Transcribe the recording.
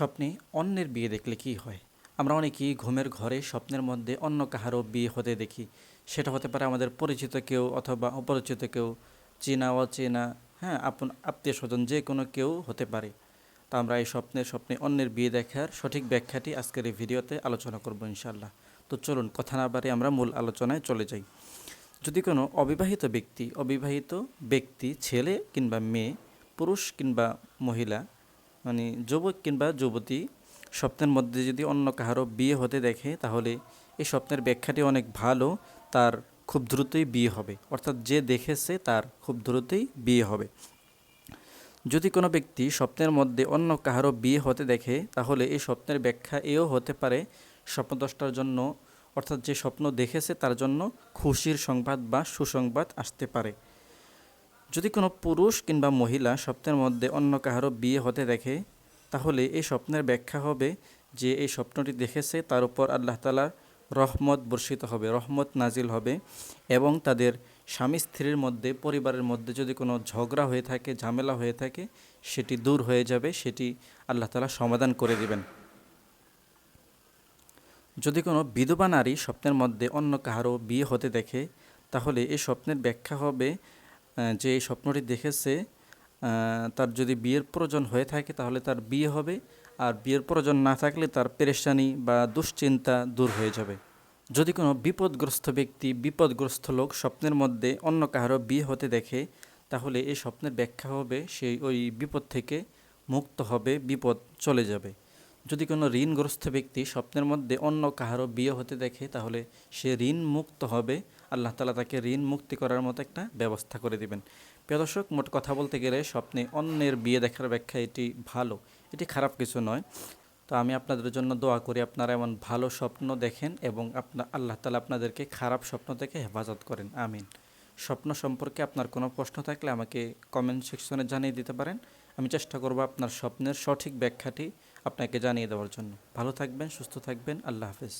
স্বপ্নে অন্যের বিয়ে দেখলে কি হয়? আমরা অনেকেই ঘুমের ঘরে স্বপ্নের মধ্যে অন্য কাহারও বিয়ে হতে দেখি। সেটা হতে পারে আমাদের পরিচিত কেউ অথবা অপরিচিত কেউ, চেনা, অচেনা হ্যাঁ আপন আত্মীয় স্বজন যে কোনো কেউ হতে পারে। তা আমরা এই স্বপ্নের স্বপ্নে অন্যের বিয়ে দেখার সঠিক ব্যাখ্যাটি আজকের এই ভিডিওতে আলোচনা করব ইনশাল্লাহ তো চলুন, কথা না বারে আমরা মূল আলোচনায় চলে যাই। যদি কোনো অবিবাহিত ব্যক্তি অবিবাহিত ব্যক্তি, ছেলে কিংবা মেয়ে, পুরুষ কিংবা মহিলা মানে যুবক কিংবা যুবতী স্বপ্নের মধ্যে যদি অন্য কাহারও বিয়ে হতে দেখে, তাহলে এই স্বপ্নের ব্যাখ্যাটি অনেক ভালো। তার খুব দ্রুতই বিয়ে হবে। অর্থাৎ যে দেখেছে, তার খুব দ্রুতই বিয়ে হবে। যদি কোনো ব্যক্তি স্বপ্নের মধ্যে অন্য কাহারও বিয়ে হতে দেখে, তাহলে এই স্বপ্নের ব্যাখ্যা এও হতে পারে, স্বপ্নদ্রষ্টার জন্য, অর্থাৎ যে স্বপ্ন দেখেছে, তার জন্য খুশির সংবাদ বা সুসংবাদ আসতে পারে। যদি কোনো পুরুষ কিংবা মহিলা স্বপ্নের মধ্যে অন্য কাহারও বিয়ে হতে দেখে, তাহলে এই স্বপ্নের ব্যাখ্যা হবে যে এই স্বপ্নটি দেখেছে তার উপর আল্লাহ তালার রহমত বর্ষিত হবে, রহমত নাজিল হবে এবং তাদের স্বামী স্ত্রীর মধ্যে, পরিবারের মধ্যে যদি কোনো ঝগড়া হয়ে থাকে, ঝামেলা হয়ে থাকে, সেটি দূর হয়ে যাবে, সেটি আল্লাহ তালা সমাধান করে দিবেন। যদি কোনো বিধবা নারী স্বপ্নের মধ্যে অন্য কাহারও বিয়ে হতে দেখে, তাহলে এই স্বপ্নের ব্যাখ্যা হবে যে স্বপ্নটি দেখেছে তার যদি বিয়ের প্রয়োজন হয়ে থাকে তাহলে তার বিয়ে হবে, আর বিয়ের প্রয়োজন না থাকলে তার পেরেশানি বা দুশ্চিন্তা দূর হয়ে যাবে। যদি কোনো বিপদগ্রস্ত ব্যক্তি, বিপদগ্রস্ত লোক স্বপ্নের মধ্যে অন্য কাহারও বিয়ে হতে দেখে, তাহলে এই স্বপ্নের ব্যাখ্যা হবে, সেই ওই বিপদ থেকে মুক্ত হবে, বিপদ চলে যাবে। যদি কোনো ঋণগ্রস্ত ব্যক্তি স্বপ্নের মধ্যে অন্য কাহারও বিয়ে হতে দেখে, তাহলে সে ঋণ মুক্ত হবে। আল্লাহ তালা তাকে ঋণ মুক্তি করার মতো একটা ব্যবস্থা করে দিবেন। প্রিয় দর্শক, মোট কথা বলতে গেলে স্বপ্নে অন্যের বিয়ে দেখার ব্যাখ্যা এটি ভালো, এটি খারাপ কিছু নয়। তো আমি আপনাদের জন্য দোয়া করি, আপনারা এমন ভালো স্বপ্ন দেখেন এবং আপনার আল্লাহ তালা আপনাদেরকে খারাপ স্বপ্ন থেকে হেফাজত করেন। আমিন। স্বপ্ন সম্পর্কে আপনার কোনো প্রশ্ন থাকলে আমাকে কমেন্ট সেকশনে জানিয়ে দিতে পারেন। আমি চেষ্টা করব আপনার স্বপ্নের সঠিক ব্যাখ্যাটি আপনাকে জানিয়ে দেওয়ার জন্য। ভালো থাকবেন, সুস্থ থাকবেন, আল্লাহ হাফেজ।